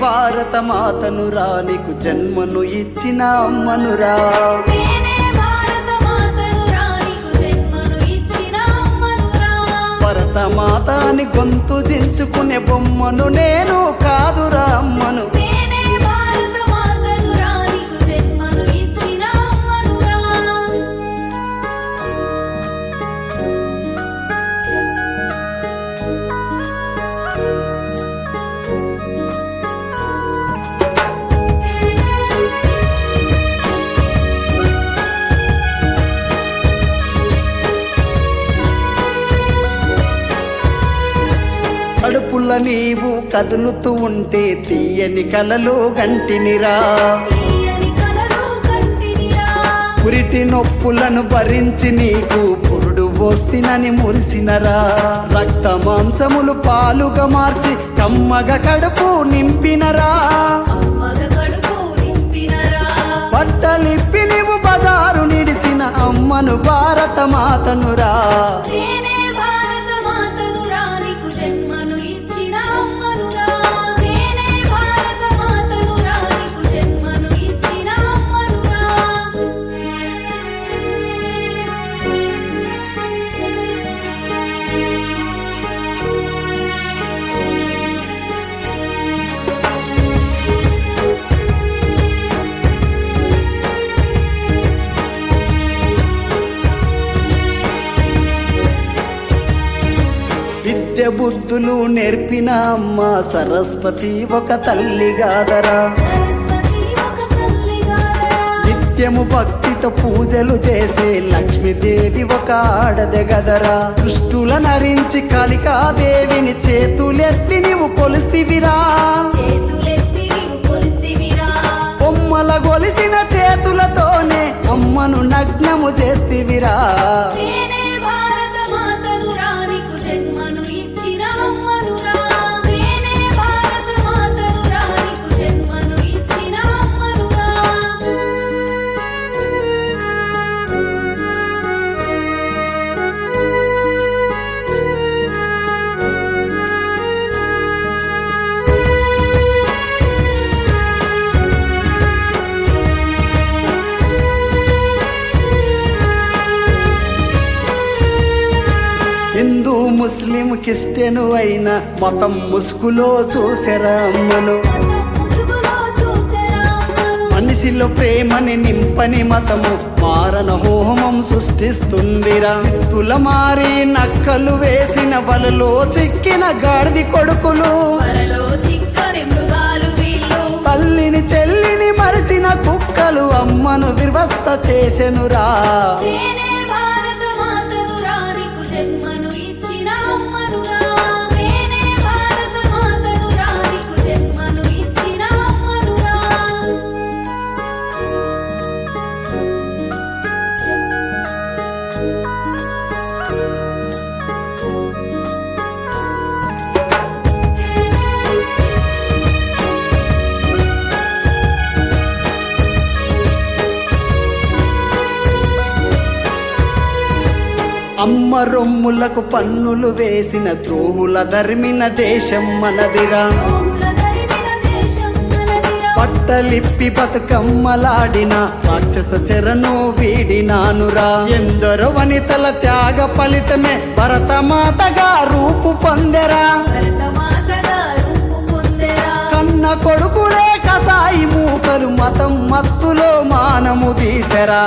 భారత నీకు జన్మను ఇచ్చిన భారత మాతనురా నీకు జన్మను ఇచ్చిన అమ్మనురా. భరత మాత అని గొంతు దించుకునే బొమ్మను నేను కాదురా అమ్మను. కడుపుల నీవు కదులుతూ ఉంటే తీయని కలలు గంటినిరా. పురిటి నొప్పులను భరించి నీకు పురుడు పోస్తినని మురిసినరా. రక్త మాంసములు పాలుగా మార్చి కమ్మగ కడుపు నింపినరా. బట్టలిప్పి నీవు బజారు నిడిసిన అమ్మను భారత మాతనురా విద్య బుద్ధులు నేర్పిన అమ్మ సరస్వతి ఒక తల్లి గాదరా. నిత్యము భక్తితో పూజలు చేసే లక్ష్మీదేవి ఒక ఆడదె గదరా. దుష్టుల నరించి కాళికాదేవిని చేతులెత్తి నీవు కొలిస్తివిరా. చేతులెత్తి నీవు కొలిస్తివిరా. బొమ్మల గొలిసిన చేతులతోనే అమ్మను నగ్నము చేస్తివిరా. హిందూ ముస్లిం క్రిస్టియన్ అయిన మతం ముసుగులో చూసెరా అమ్మను. మనిషిలో ప్రేమని నింపని మతము మారణ హోమం సృష్టిస్తుందిరా. తుల మారి నక్కలు వేసిన వలలో చిక్కిన గాడిది కొడుకులు. తల్లిని చెల్లిని మరిచిన కుక్కలు అమ్మను వివస్థ చేసెనురా. అమ్మ రొమ్ములకు పన్నులు వేసిన ద్రోహుల ధర్మిన దేశం మనదిరా. పట్టలిప్పి బతుకమ్మలాడిన రాక్షస చెరను వీడినానురా. ఎందరో వనితల త్యాగ ఫలితమే భరతమాతగా రూపు పొందెరా. కన్న కొడుకులే కసాయి మూకలు మతం మత్తులో మానము తీసెరా.